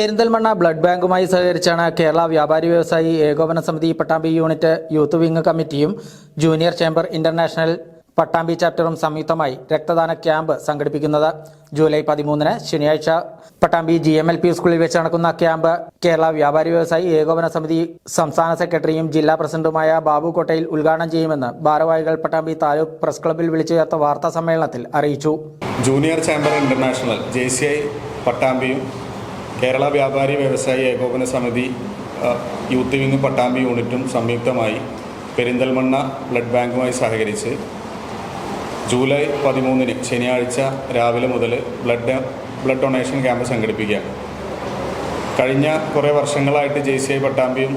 Perinthalmanna blood ബാങ്കുമായി സഹകരിച്ചാണ് കേരള വ്യാപാരി വ്യവസായി ഏകോപന സമിതി പട്ടാമ്പി യൂണിറ്റ് യൂത്ത് വിംഗ് കമ്മിറ്റിയും ജൂനിയർ ചേംബർ ഇന്റർനാഷണൽ പട്ടാമ്പി ചാപ്റ്ററും സംയുക്തമായി രക്തദാന ക്യാമ്പ് സംഘടിപ്പിക്കുന്നത്. ജൂലൈ പതിമൂന്നിന് ശനിയാഴ്ച Pattambi G M L P സ്കൂളിൽ വെച്ച് നടക്കുന്ന ക്യാമ്പ് കേരള വ്യാപാരി വ്യവസായി ഏകോപന സമിതി സംസ്ഥാന സെക്രട്ടറിയും ജില്ലാ പ്രസിഡന്റുമായ ബാബു കോട്ടയിൽ ഉദ്ഘാടനം ചെയ്യുമെന്ന് ഭാരവാഹികൾ പട്ടാമ്പി താലൂക്ക് പ്രസ് ക്ലബ്ബിൽ വിളിച്ചു ചേർത്ത വാർത്താ സമ്മേളനത്തിൽ അറിയിച്ചു. ജൂനിയർ ചേംബർ ഇന്റർനാഷണൽ ജെ പട്ടാമ്പിയും കേരള വ്യാപാരി വ്യവസായി ഏകോപന സമിതി യൂത്ത് വിങ് പട്ടാമ്പി യൂണിറ്റും സംയുക്തമായി പെരിന്തൽമണ്ണ ബ്ലഡ് ബാങ്കുമായി സഹകരിച്ച് ജൂലൈ പതിമൂന്നിന് ശനിയാഴ്ച രാവിലെ മുതൽ ബ്ലഡ് ബ്ലഡ് ഡൊണേഷൻ ക്യാമ്പ് സംഘടിപ്പിക്കുകയാണ്. കഴിഞ്ഞ കുറേ വർഷങ്ങളായിട്ട് J C I പട്ടാമ്പിയും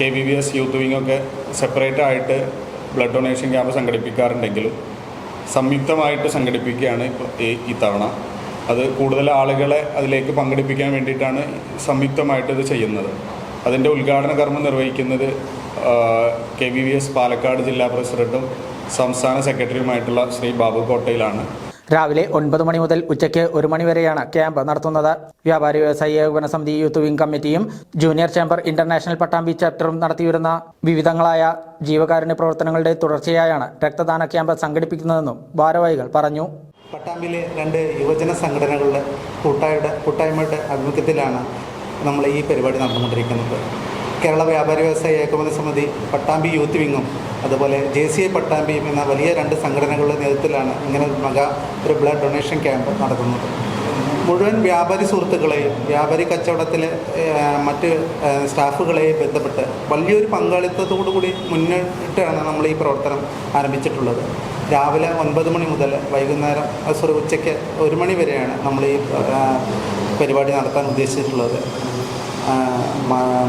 K V V S youth വിങ്ങൊക്കെ separate ആയിട്ട് ബ്ലഡ് ഡൊണേഷൻ ക്യാമ്പ് സംഘടിപ്പിക്കാറുണ്ടെങ്കിലും സംയുക്തമായിട്ട് സംഘടിപ്പിക്കുകയാണ് ഈ ഇത്തവണ. അത് കൂടുതൽ ആളുകളെ അതിലേക്ക് പങ്കെടുപ്പിക്കാൻ വേണ്ടിയിട്ടാണ് സംയുക്തമായിട്ട് ഇത് ചെയ്യുന്നത്. അതിന്റെ ഉദ്ഘാടന കർമ്മം നിർവഹിക്കുന്നത് K V V S Palakkad ജില്ലാ പ്രസിഡന്റും സംസ്ഥാന സെക്രട്ടറിയുമായിട്ടുള്ള ശ്രീ ബാബു കോട്ടയിലാണ്. രാവിലെ ഒൻപത് മണി മുതൽ ഉച്ചയ്ക്ക് ഒരു മണി വരെയാണ് ക്യാമ്പ് നടത്തുന്നത്. വ്യാപാരി വ്യവസായി ഏകോപന സമിതി യൂത്ത് വിംഗ് കമ്മിറ്റിയും ജൂനിയർ ചേംബർ ഇന്റർനാഷണൽ പട്ടാമ്പി ചാപ്റ്ററും നടത്തിവരുന്ന വിവിധങ്ങളായ ജീവകാരുണ്യ പ്രവർത്തനങ്ങളുടെ തുടർച്ചയായാണ് രക്തദാന ക്യാമ്പ് സംഘടിപ്പിക്കുന്നതെന്നും ഭാരവാഹികൾ പറഞ്ഞു. പട്ടാമ്പിയിലെ രണ്ട് യുവജന സംഘടനകളുടെ കൂട്ടായുടെ കൂട്ടായ്മയുടെ ആഭിമുഖ്യത്തിലാണ് നമ്മൾ ഈ പരിപാടി നടന്നുകൊണ്ടിരിക്കുന്നത്. കേരള വ്യാപാരി വ്യവസായ ഏകോപന സമിതി പട്ടാമ്പി യൂത്ത് വിങ്ങും അതുപോലെ ജെ സി ഐ പട്ടാമ്പിയും എന്ന വലിയ രണ്ട് സംഘടനകളുടെ നേതൃത്വത്തിലാണ് ഇങ്ങനെ ഒരു ഒരു ബ്ലഡ് ഡൊണേഷൻ ക്യാമ്പ് നടത്തുന്നത് മുഴുവൻ വ്യാപാരി സുഹൃത്തുക്കളെയും വ്യാപാരി കച്ചവടത്തിലെ മറ്റ് സ്റ്റാഫുകളെയും ബന്ധപ്പെട്ട് വലിയൊരു പങ്കാളിത്തത്തോടു കൂടി മുന്നിട്ടാണ് നമ്മൾ ഈ പ്രവർത്തനം ആരംഭിച്ചിട്ടുള്ളത്. രാവിലെ ഒൻപത് മണി മുതൽ വൈകുന്നേരം സോറി ഉച്ചയ്ക്ക് ഒരു മണി വരെയാണ് നമ്മൾ ഈ പരിപാടി നടത്താൻ ഉദ്ദേശിച്ചിട്ടുള്ളത്.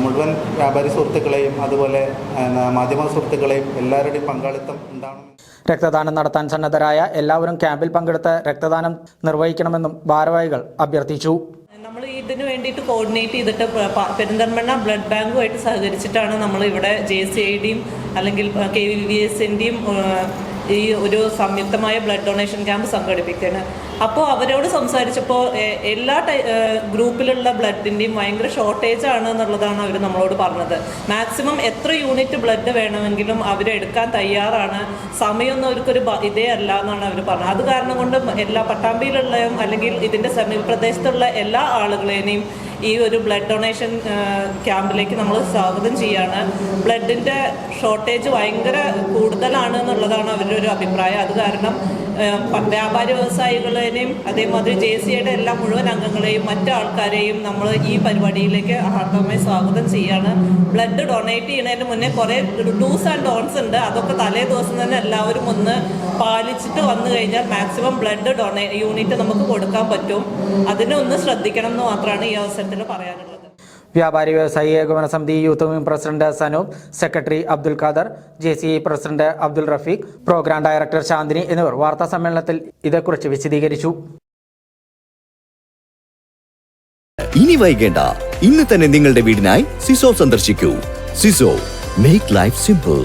മുഴുവൻ വ്യാപാരി സുഹൃത്തുക്കളെയും അതുപോലെ മാധ്യമ സുഹൃത്തുക്കളെയും എല്ലാവരുടെയും പങ്കാളിത്തം ഉണ്ടാവണം. രക്തദാനം നടത്താൻ സന്നദ്ധരായ എല്ലാവരും ക്യാമ്പിൽ പങ്കെടുത്ത് രക്തദാനം നിർവഹിക്കണമെന്നും ഭാരവാഹികൾ അഭ്യർത്ഥിച്ചു. നമ്മൾ ഇതിനു വേണ്ടിയിട്ട് കോർഡിനേറ്റ് ചെയ്തിട്ട് പെരിന്തൽമണ്ണ ബ്ലഡ് ബാങ്കുമായിട്ട് സഹകരിച്ചിട്ടാണ് നമ്മൾ ഇവിടെ ജെ സി ഐ ഡിയും അല്ലെങ്കിൽ കെ വി വി എസിന്റെയും ഈ ഒരു സംയുക്തമായ ബ്ലഡ് ഡൊണേഷൻ ക്യാമ്പ് സംഘടിപ്പിക്കുകയാണ് അപ്പോൾ അവരോട് സംസാരിച്ചപ്പോൾ എല്ലാ ഗ്രൂപ്പിലുള്ള ബ്ലഡിന്റെയും ഭയങ്കര ഷോർട്ടേജ് ആണ് എന്നുള്ളതാണ് അവർ നമ്മളോട് പറഞ്ഞത്. മാക്സിമം എത്ര യൂണിറ്റ് ബ്ലഡ് വേണമെങ്കിലും അവരെടുക്കാൻ തയ്യാറാണ്. സമയമൊന്നും അവർക്കൊരു ഇതേ അല്ല എന്നാണ് അവർ പറഞ്ഞത്. അത് കാരണം കൊണ്ട് എല്ലാ പട്ടാമ്പിയിലുള്ളതും അല്ലെങ്കിൽ ഇതിന്റെ സമീപപ്രദേശത്തുള്ള എല്ലാ ആളുകളെയും ഈ ഒരു ബ്ലഡ് ഡൊണേഷൻ ക്യാമ്പിലേക്ക് നമ്മൾ സ്വാഗതം ചെയ്യാണ്. ബ്ലഡിന്റെ ഷോർട്ടേജ് ഭയങ്കര കൂടുതലാണ് എന്നുള്ളതാണ് അവരുടെ ഒരു അഭിപ്രായം. അത് കാരണം വ്യാപാരി വ്യവസായികളെയും അതേമാതിരി ജെ സി ഐയുടെ എല്ലാ മുഴുവൻ അംഗങ്ങളെയും മറ്റു ആൾക്കാരെയും നമ്മൾ ഈ പരിപാടിയിലേക്ക് ഹാർദവമായി സ്വാഗതം ചെയ്യാണ്. ബ്ലഡ് ഡൊണേറ്റ് ചെയ്യുന്നതിന് മുന്നേ കുറേ ഡൂസ് ആൻഡ് ഡോൺസ് ഉണ്ട്. അതൊക്കെ തലേ ദിവസം തന്നെ എല്ലാവരും ഒന്ന് പാലിച്ചിട്ട് വന്നു കഴിഞ്ഞാൽ മാക്സിമം ബ്ലഡ് ഡൊണേ യൂണിറ്റ് നമുക്ക് കൊടുക്കാൻ പറ്റും. അതിനെ ഒന്ന് ശ്രദ്ധിക്കണം എന്ന് മാത്രമാണ് ഈ അവസരത്തിൽ പറയാനുള്ളത്. വ്യാപാരി വ്യവസായി ഏകോപന സമിതി youth wing president Sanoop secretary Abdul Khader J C president Abdul Rafeeq programme director Shanthini എന്നിവർ വാർത്താ സമ്മേളനത്തിൽ ഇതേക്കുറിച്ച് വിശദീകരിച്ചു. ഇനി വൈകേണ്ട. ഇന്ന് തന്നെ നിങ്ങളുടെ വീടിനായി സിസോ സന്ദർശിക്കൂ. സിസോ മേക്ക് ലൈഫ് സിമ്പിൾ